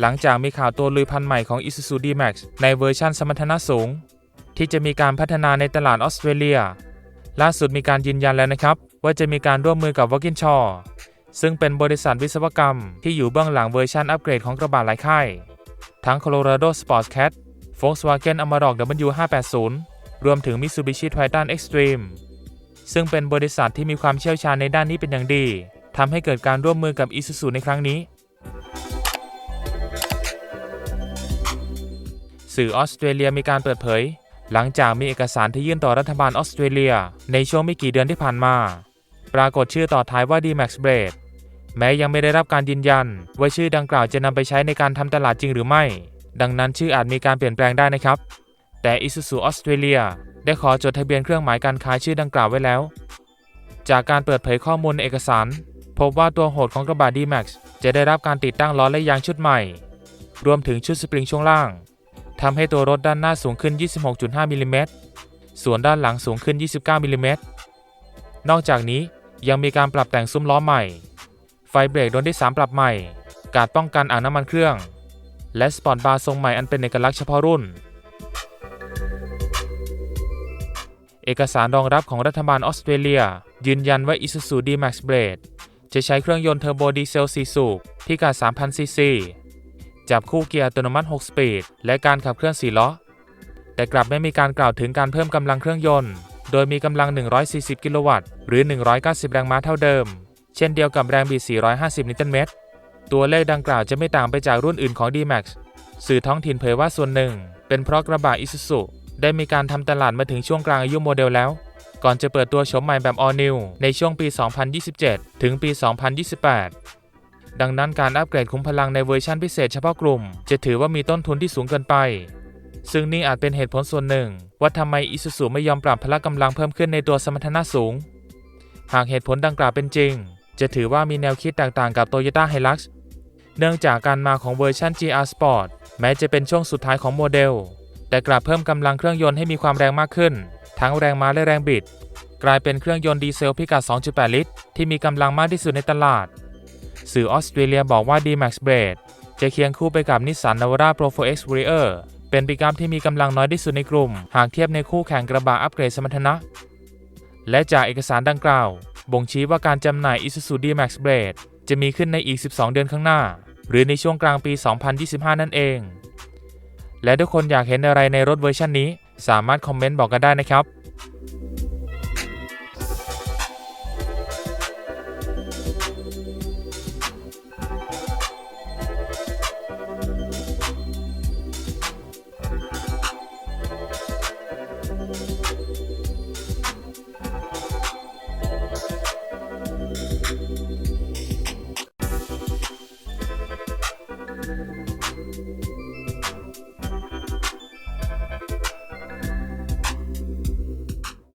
หลังจากมีข่าวตัวลุยพันธุ์ใหม่ของ Isuzu D-Max ในเวอร์ชันสมรรถนะสูง ที่จะมีการพัฒนาในตลาดออสเตรเลีย ล่าสุดมีการยืนยันแล้วนะครับ ว่าจะมีการร่วมมือกับ w a g i n s h a w ซึ่งเป็นบริษัทวิศวกรรมที่อยู่เบื้องหลังเวอร์ชันอัปเกรดของกระบะหลายค่าย ทั้ง Colorado Sports Cat Volkswagen Amarok W580 รวมถึง Mitsubishi Triton Extreme ซึ่งเป็นบริษัทที่มีความเชี่ยวชาญในด้านนี้เป็นอย่างดีทำให้เกิดการร่วมมือกับ Isuzu ในครั้งนี้ สื่อออสเตรเลียมีการเปิดเผย หลังจากมีเอกสารที่ยื่นต่อรัฐบาลออสเตรเลีย ในช่วงไม่กี่เดือนที่ผ่านมา ปรากฏชื่อต่อท้ายว่า D-Max Blade แม้ยังไม่ได้รับการยืนยัน ว่าชื่อดังกล่าวจะนำไปใช้ในการทำตลาดจริงหรือไม่ ดังนั้นชื่ออาจมีการเปลี่ยนแปลงได้นะครับ แต่ Isuzu ออสเตรเลียได้ขอจดทะเบียนเครื่องหมายการค้าชื่อดังกล่าวไว้แล้ว จากการเปิดเผยข้อมูลในเอกสาร พบว่าตัวโหดของกระบะ D-Max จะได้รับการติดตั้งล้อและยางชุดใหม่ รวมถึงชุดสปริงช่วงล่าง ทำให้ตัวรถด้านหน้าสูงขึ้น 26.5มิลลิเมตรส่วนด้านหลังสูงขึ้น 29มิลลิเมตรนอกจากนี้ยังมีการปรับแต่งซุ้มล้อใหม่ ไฟเบรกโดนที่ 3 ปรับใหม่ การป้องกันอ่างน้ำมันเครื่อง และสปอร์ตบาร์ทรงใหม่อันเป็นเอกลักษณ์เฉพาะรุ่น เอกสารรองรับของรัฐบาลออสเตรเลีย ยืนยันว่า Isuzu D-Max Blade จะใช้เครื่องยนต์เทอร์โบดีเซล4สูบที่กา3,000ซีซี จับคู่เกียร์อัตโนมัติ 6 สปีด และการขับเคลื่อน4ล้อ แต่กลับไม่มีการกล่าวถึงการเพิ่มกำลังเครื่องยนต์ โดยมีกำลัง 140 กิโลวัตต์ หรือ 190 แรงม้าเท่าเดิม เช่นเดียวกับแรงบิด 450 นิวตันเมตร ตัวเลขดังกล่าวจะไม่ต่างไปจากรุ่นอื่นของ D-Max สื่อท้องถิ่นเผยว่าส่วนหนึ่ง เป็นเพราะกระบะ Isuzu ได้มีการทำตลาดมาถึงช่วงกลางอายุโมเดลแล้ว ก่อนจะเปิดตัวโฉมใหม่แบบ All New ในช่วงปี 2027 ถึงปี 2028 ดังนั้นการอัปเกรดคุ้มพลังในเวอร์ชันพิเศษเฉพาะกลุ่ม จะถือว่ามีต้นทุนที่สูงเกินไป ซึ่งนี่อาจเป็นเหตุผลส่วนหนึ่ง ว่าทำไม Isuzu ไม่ยอมปรับพละกำลังเพิ่มขึ้นในตัวสมรรถนะสูง หากเหตุผลดังกล่าวเป็นจริง จะถือว่ามีแนวคิดแตกต่างกับ Toyota Hilux เนื่องจากการมาของเวอร์ชัน GR Sport แม้จะเป็นช่วงสุดท้ายของโมเดล แต่กลับเพิ่มกำลังเครื่องยนต์ให้มีความแรงมากขึ้น ทั้งแรงม้าและแรงบิด กลายเป็นเครื่องยนต์ดีเซลพิกัด 2.8 ลิตร ที่มีกำลังมากที่สุดในตลาด สื่อออสเตรเลียบอกว่า D-Max Blade จะเคียงคู่ไปกับ Nissan Navara Pro 4X Warrior เป็นปิกอัพที่มีกำลังน้อยที่สุดในกลุ่ม หากเทียบในคู่แข่งกระบะอัปเกรดสมรรถนะ และจากเอกสารดังกล่าว บ่งชี้ว่าการจำหน่าย Isuzu D-Max Blade จะมีขึ้นในอีก 12 เดือนข้างหน้า หรือในช่วงกลางปี 2025 นั่นเอง และทุกคนอยากเห็นอะไรในรถเวอร์ชันนี้ สามารถคอมเมนต์บอกกันได้นะครับ